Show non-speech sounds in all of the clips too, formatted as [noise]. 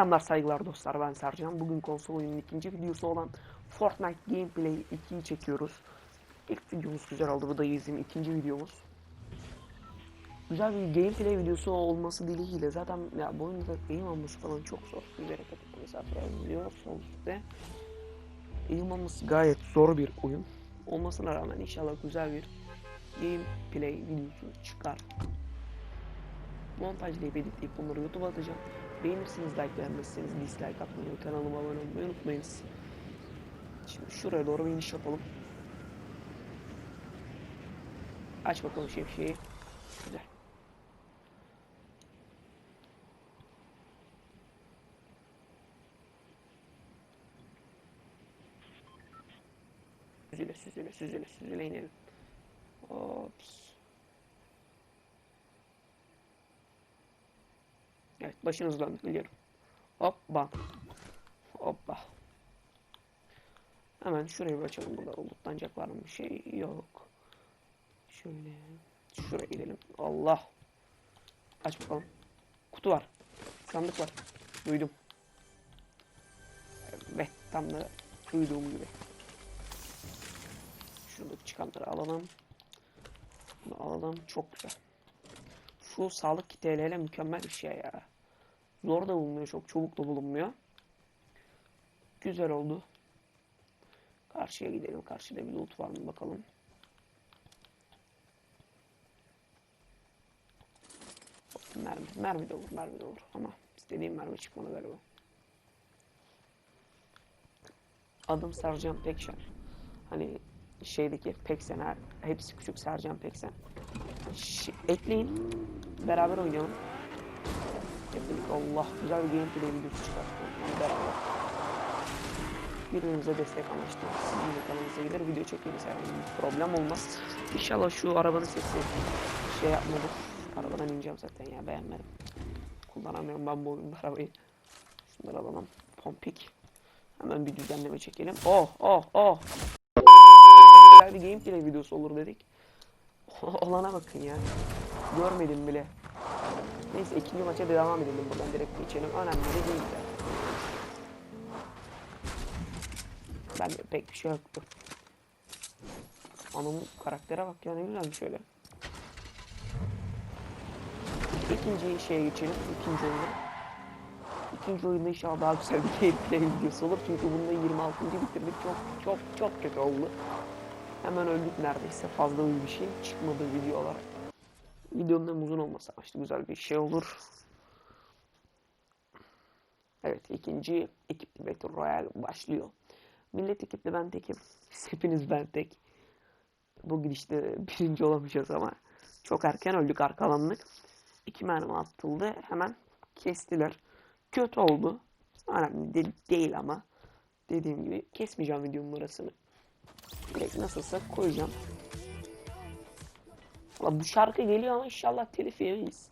Selamlar saygılar dostlar ben Sercan. Bugün konsol oyunun ikinci videosu olan Fortnite Gameplay 2'yi çekiyoruz. İlk videomuz güzel oldu. Bu da bizim ikinci videomuz. Güzel bir gameplay videosu olması dileğiyle zaten ya bu oyunda eğim alması falan çok zor. Yüzerek atıp mesafe yazıyor sol üstte. Eğim alması gayet zor bir oyun. Olmasına rağmen inşallah güzel bir gameplay videosu çıkar montajlayıp editleyip bunları YouTube'a atacağım. Beğenirsiniz, like beğenmezseniz dislike atmayı, kanalıma abone olmayı unutmayınız. Şimdi şuraya doğru bir iniş yapalım. Aç bakalım şemsiyeyi. Güzel. Süzüle süzüle süzüle süzüle inelim. Ops. Evet başını hızlandır biliyorum. Hoppa. Hoppa. Hemen şurayı açalım. Burada bulutlanacak var mı bir şey? Yok. Şöyle. Şuraya gidelim. Allah. Aç bakalım. Kutu var. Sandık var. Duydum. Evet tam da duyduğum gibi. Şuradaki çıkanları alalım. Bunu alalım. Çok güzel. Şu sağlık kitleyle mükemmel bir şey ya. Zor da bulunmuyor. Çok çabuk da bulunmuyor. Güzel oldu. Karşıya gidelim. Karşıda bir loot var mı bakalım. Mermi, mermi de olur, mermi de olur. Ama istediğim mermi çıkmadı galiba. Adım Sercan Pekşen. Hani şeydeki Peksen, hepsi küçük Sercan Peksen. Ş ekleyin, beraber oynayalım. Hep Allah güzel bir gameplay videosu çıkartalım. Yani. Birbirimize destek amaçlı. Sizin de kanalınıza gelir video çekeriz herhangi bir problem olmaz. İnşallah şu arabanın sesi şey yapmadır. Arabadan ineceğim zaten ya beğenmedim. Kullanamıyorum ben bu oyunda arabayı. Şunları alalım. Pompik. Hemen bir düzenleme çekelim. Oh oh oh. Güzel bir gameplay videosu olur dedik. [laughs] Olana bakın ya. Görmedim bile. Neyse ikinci maça devam edelim buradan direkt geçelim. Önemli de değil ya. Ben de pek bir şey yoktu. Anamın karaktere bak ya ne güzelmiş şöyle. İkinci şeye geçelim. İkinci oyuna. İkinci oyunda inşallah daha güzel bir gameplay videosu olur. Çünkü bunda 26. bitirdik. Çok çok çok kötü oldu. Hemen öldük neredeyse. Fazla bir şey çıkmadı video olarak. Videonun hem uzun olması amaçlı güzel bir şey olur. Evet ikinci ekipli Battle Royale başlıyor. Millet ekipli ben tekim. [laughs] Hepiniz ben tek. Bu gidişte birinci olamayacağız ama çok erken öldük arkalandık. İki mermi atıldı. Hemen kestiler. Kötü oldu. Önemli de- değil ama. Dediğim gibi kesmeyeceğim videonun arasını. Direkt nasılsa koyacağım. Valla bu şarkı geliyor ama inşallah telif yemeyiz.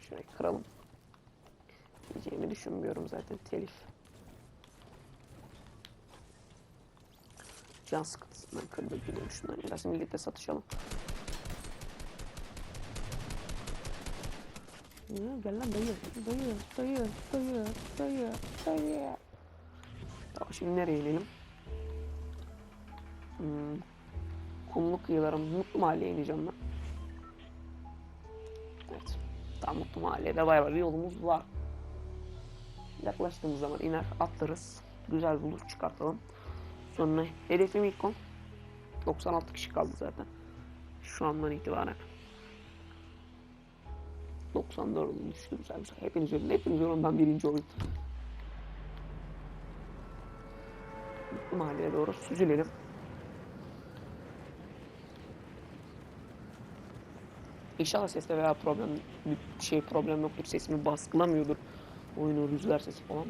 Şurayı kıralım. Yiyeceğimi düşünmüyorum zaten telif. Can sıkıntısından kırdık gidelim şunları biraz millete satışalım. Gel lan dayı, dayı, dayı, dayı, dayı, dayı. Tamam şimdi nereye inelim? Hmm. Kumlu kıyılarım Mutlu Mahalle'ye ineceğim ben. Evet. Tam Mutlu Mahalle'de bayağı bir yolumuz var. Yaklaştığımız zaman iner atlarız. Güzel bulur çıkartalım. Sonra hedefim ilk on. 96 kişi kaldı zaten. Şu andan itibaren. 94 düştü güzel güzel. Hepiniz ölün. Hepiniz ölün. Ben birinci olayım. Mahalle'ye doğru süzülelim. İnşallah seste veya problem bir şey problem yoktur. Sesimi baskılamıyordur. Oyunun rüzgar sesi falan.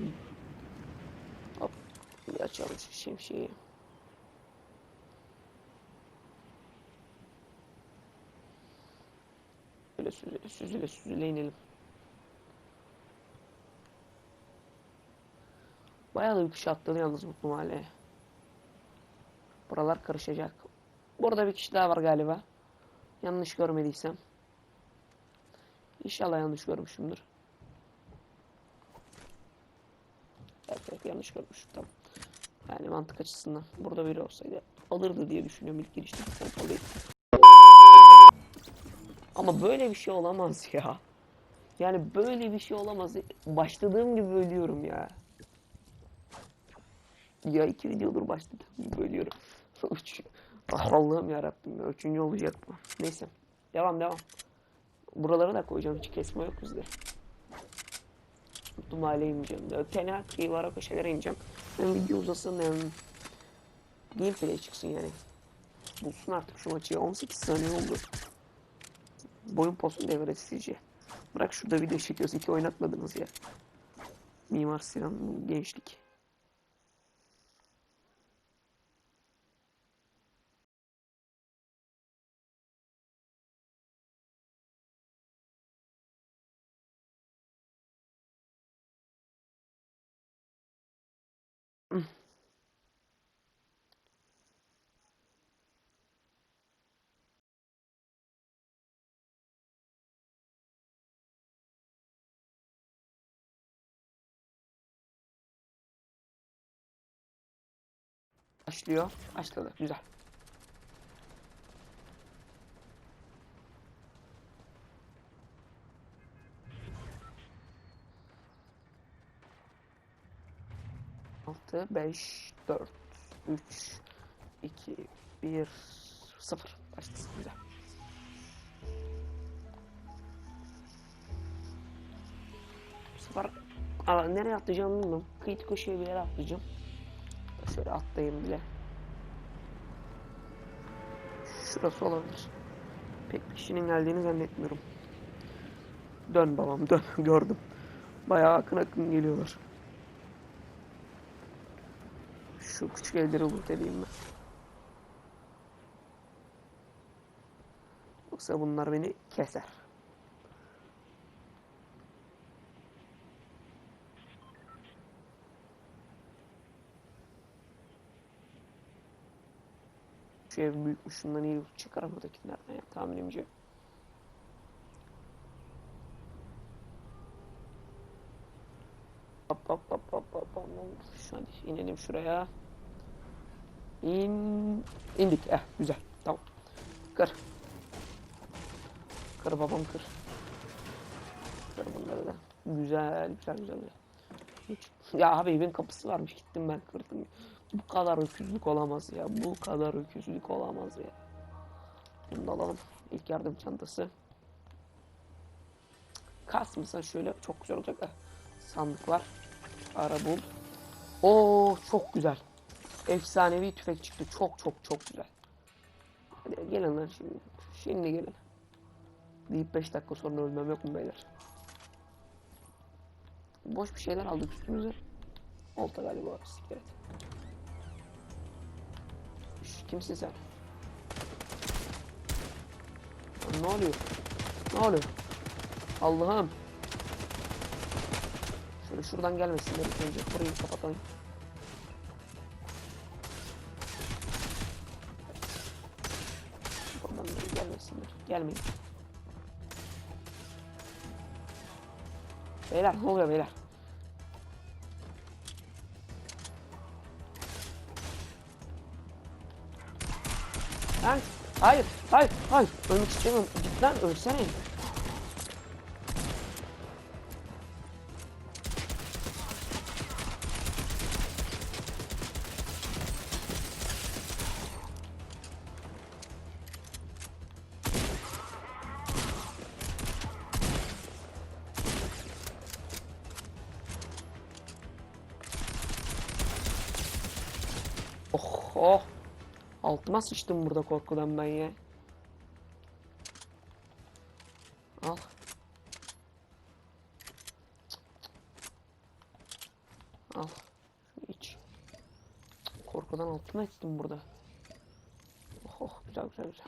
Hop. Bir açalım şemsiyeyi. Böyle süzüle süzüle süzüle inelim. Bayağı da kişi atladı yalnız Mutlu Mahalle'ye. Buralar karışacak. Burada bir kişi daha var galiba. Yanlış görmediysem. İnşallah yanlış görmüşümdür. Evet, evet yanlış görmüşüm tamam. Yani mantık açısından burada biri olsaydı alırdı diye düşünüyorum ilk girişte. Ama böyle bir şey olamaz ya. Yani böyle bir şey olamaz. Başladığım gibi ölüyorum ya. Ya iki videodur başladım gibi ölüyorum. [laughs] Üç. Ah Allah'ım yarabbim ya. Üçüncü olacak mı? Neyse. Devam devam. Buraları da koyacağım. Hiç kesme yok bizde. Mahalleye ineceğim. Tenel kıyılara köşelere ineceğim. Hem video uzasın hem gameplay çıksın yani. Bulsun artık şu maçı. ya. 18 saniye oldu. Boyun posun devresi sizce. Bırak şurada video çekiyoruz. iki oynatmadınız ya. Mimar Sinan gençlik. Başlıyor. Başladı. Güzel. Altı, beş, dört, üç, iki, bir, sıfır. Başlasın. Güzel. Bu sefer nereye atlayacağımı bilmiyorum. Kıyıt köşeye bir yere atlayacağım. Şöyle atlayayım bile. Şurası olabilir. Pek bir kişinin geldiğini zannetmiyorum. Dön babam dön [laughs] gördüm. Bayağı akın akın geliyorlar. Şu küçük evleri loot edeyim ben. Yoksa bunlar beni keser. Şu ev büyükmüş. Şundan iyi loot çıkar buradakilerden ya tahminimce. Hop hop hop hop hop hadi inelim şuraya. İn... indik. Eh güzel. Tamam. Kır. Kır babam kır. Kır bunları da. Güzel güzel güzel. Ya abi evin kapısı varmış gittim ben kırdım. Bu kadar öküzlük olamaz ya. Bu kadar öküzlük olamaz ya. Bunu alalım. İlk yardım çantası. Kasmasa şöyle çok güzel olacak da. Sandık var. Ara bul. Oo çok güzel. Efsanevi tüfek çıktı. Çok çok çok güzel. Hadi gelin lan şimdi. Şimdi gelin. Deyip 5 dakika sonra ölmem yok mu beyler? Boş bir şeyler aldık üstümüze. Olta galiba. Siktir et. Şş, Kimsin sen? Ne oluyor? Ne oluyor? Allah'ım. Şöyle şuradan gelmesinler ilk önce. Burayı kapatalım. Buradan da gelmesinler. Gelmeyin. Beyler ne oluyor beyler? Hayır hayır hayır ölmek istemiyorum git lan ölsene. Oh oh. Altıma sıçtım burada korkudan ben ya. Al. Al. İç. Korkudan altıma ettim burada. Oh, oh güzel güzel güzel.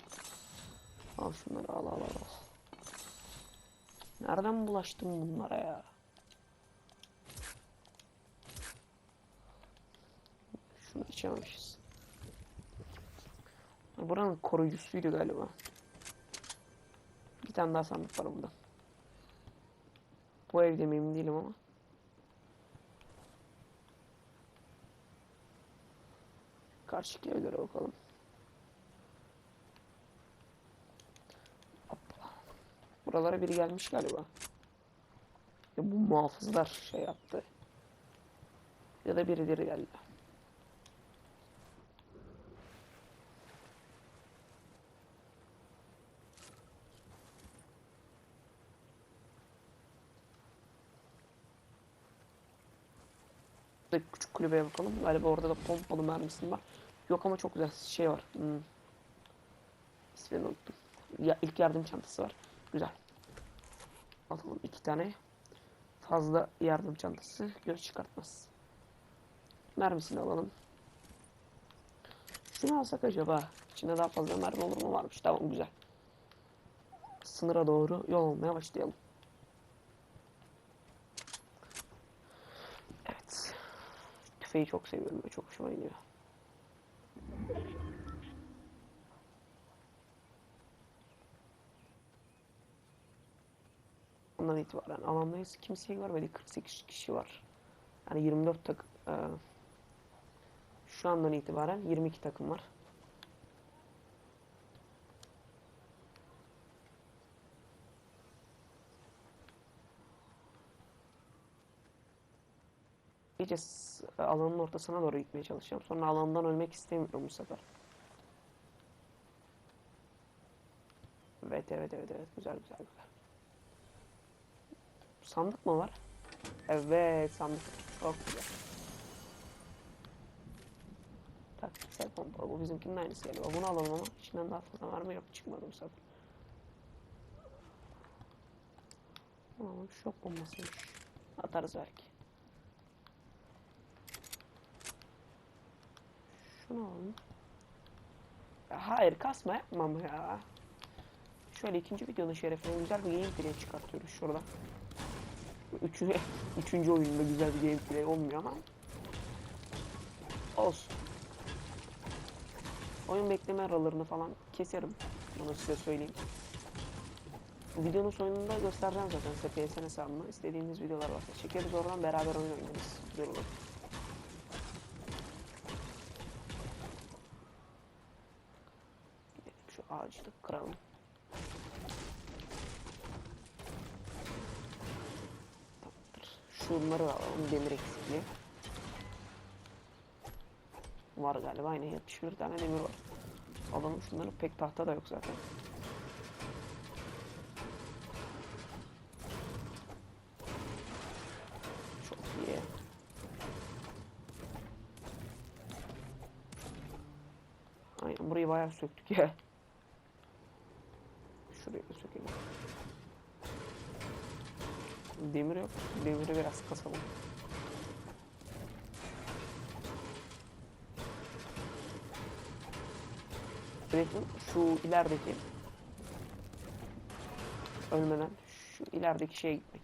Al şunları al al. al. Nereden bulaştım bunlara ya? Şunu içememişiz. Buranın koruyucusuydu galiba. Bir tane daha sandık var burada. Bu evde miyim değilim ama. Karşıki evlere bakalım. Buralara biri gelmiş galiba. Ya bu muhafızlar şey yaptı. Ya da birileri geldi. Kulübeye bakalım. Galiba orada da pompalı mermisi var. Yok ama çok güzel şey var. Hmm. İsmini unuttum. Ya, ilk yardım çantası var. Güzel. Alalım iki tane. Fazla yardım çantası göz çıkartmaz. Mermisini alalım. Şunu alsak acaba? İçinde daha fazla mermi olur mu? Varmış. Tamam güzel. Sınıra doğru yol almaya başlayalım. Evet. Tüfeği çok seviyorum. Böyle çok hoşuma gidiyor. Ondan itibaren alandayız. Kimseyi görmedik. 48 kişi var. Yani 24 takım. e, şu andan itibaren 22 takım var. İyice alanın ortasına doğru gitmeye çalışacağım. Sonra alandan ölmek istemiyorum bu sefer. Evet evet evet evet güzel güzel güzel. Sandık mı var? Evet sandık. Çok güzel. Taktiksel pompalı. Bu bizimkinin aynısı galiba. Bunu alalım ama içinden daha fazla var mı? Yok çıkmadı bu sefer. Tamam şok bombasıymış. Atarız belki. Şunu alalım. Ya hayır kasma yapmam ya. Şöyle ikinci videonun şerefine güzel bir gameplay çıkartıyoruz şurada. Üçüncü, üçüncü oyunda güzel bir gameplay olmuyor ama olsun. Oyun bekleme aralarını falan keserim. Bunu size söyleyeyim. Videonun sonunda göstereceğim zaten size PSN hesabımı. İstediğiniz videolar varsa çekeriz oradan beraber oyun oynarız. Güzel olur. Gidelim da kıralım. Tamamdır. Şunları alalım demir eksikliği. Var galiba aynen 71 tane demir var. Alalım şunları pek tahta da yok zaten. Çok iyi. Burayı bayağı söktük ya. Da sökelim. Demir yok. Demiri biraz kasalım. Hedefim şu ilerideki ölmeden şu ilerideki şeye gitmek.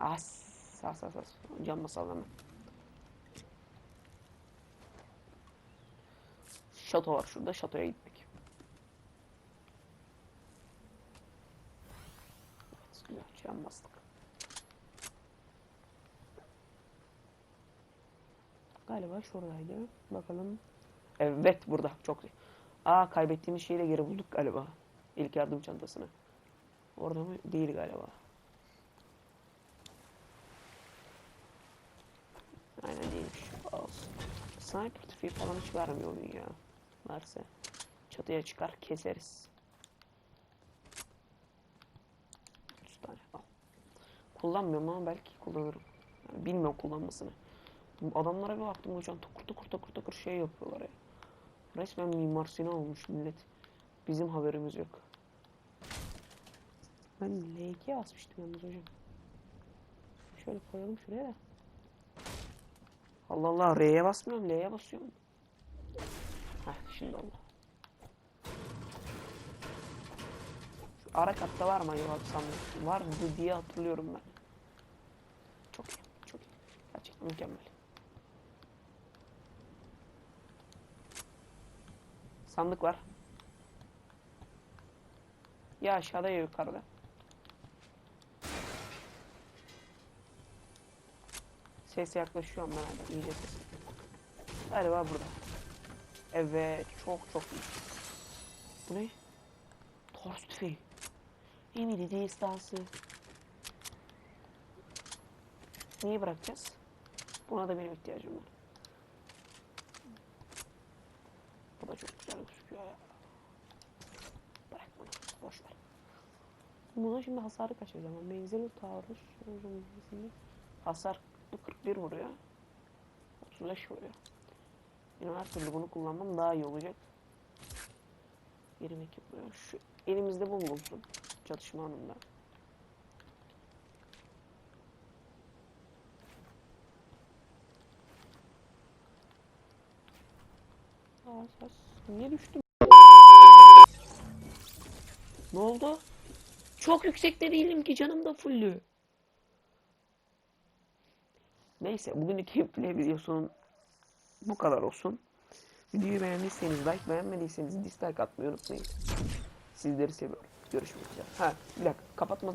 As as as as. Canla sallama. Şato var şurada. Şatoya gitmek. Bastık. Galiba şuradaydı. Bakalım. Evet burada. Çok iyi. Aa kaybettiğimiz şeyi de geri bulduk galiba. İlk yardım çantasını. Orada mı? Değil galiba. Aynen değilmiş. Olsun. Sniper tüfeği falan hiç vermiyor oyun ya. Verse. Çatıya çıkar keseriz. 3 tane al. Kullanmıyorum ama belki kullanırım. Yani bilmiyorum kullanmasını. Adamlara bir baktım hocam tokur tokur tokur tokur şey yapıyorlar ya. Resmen Mimar Sinan olmuş millet. Bizim haberimiz yok. Ben L2 asmıştım yalnız hocam. Şöyle koyalım şuraya da. Allah Allah R'ye basmıyorum L'ye basıyorum. Heh şimdi oldu. Şu ara katta var mı acaba bir sandık? Vardı diye hatırlıyorum ben. Çok iyi, çok iyi. Gerçekten mükemmel. Sandık var. Ya aşağıda ya yukarıda. Ses yaklaşıyor ama ben hala iyice ses. Galiba burada. Evet çok çok iyi. Bu ne? Tors tüfeği. Emily distansı. Niye bırakacağız? Buna da benim ihtiyacım var. Bu da çok güzel gözüküyor ya. Bırak bunu. Boş ver. Buna şimdi hasarı kaçıracağım. Menzili taarruz. menzili- Hasar 41 vuruyor. 35 vuruyor. Benim her türlü bunu kullanmam daha iyi olacak. Yerim ekip vuruyor. Şu elimizde bu bulunsun. Çatışma anında. Aa, ses. Niye düştüm? Ne oldu? Çok yüksekte değilim ki canım da fullü. Neyse bugünkü gameplay videosunun bu kadar olsun. Videoyu beğendiyseniz like, beğenmediyseniz dislike atmayı unutmayın. Sizleri seviyorum. Görüşmek üzere. Ha bir dakika kapatmadan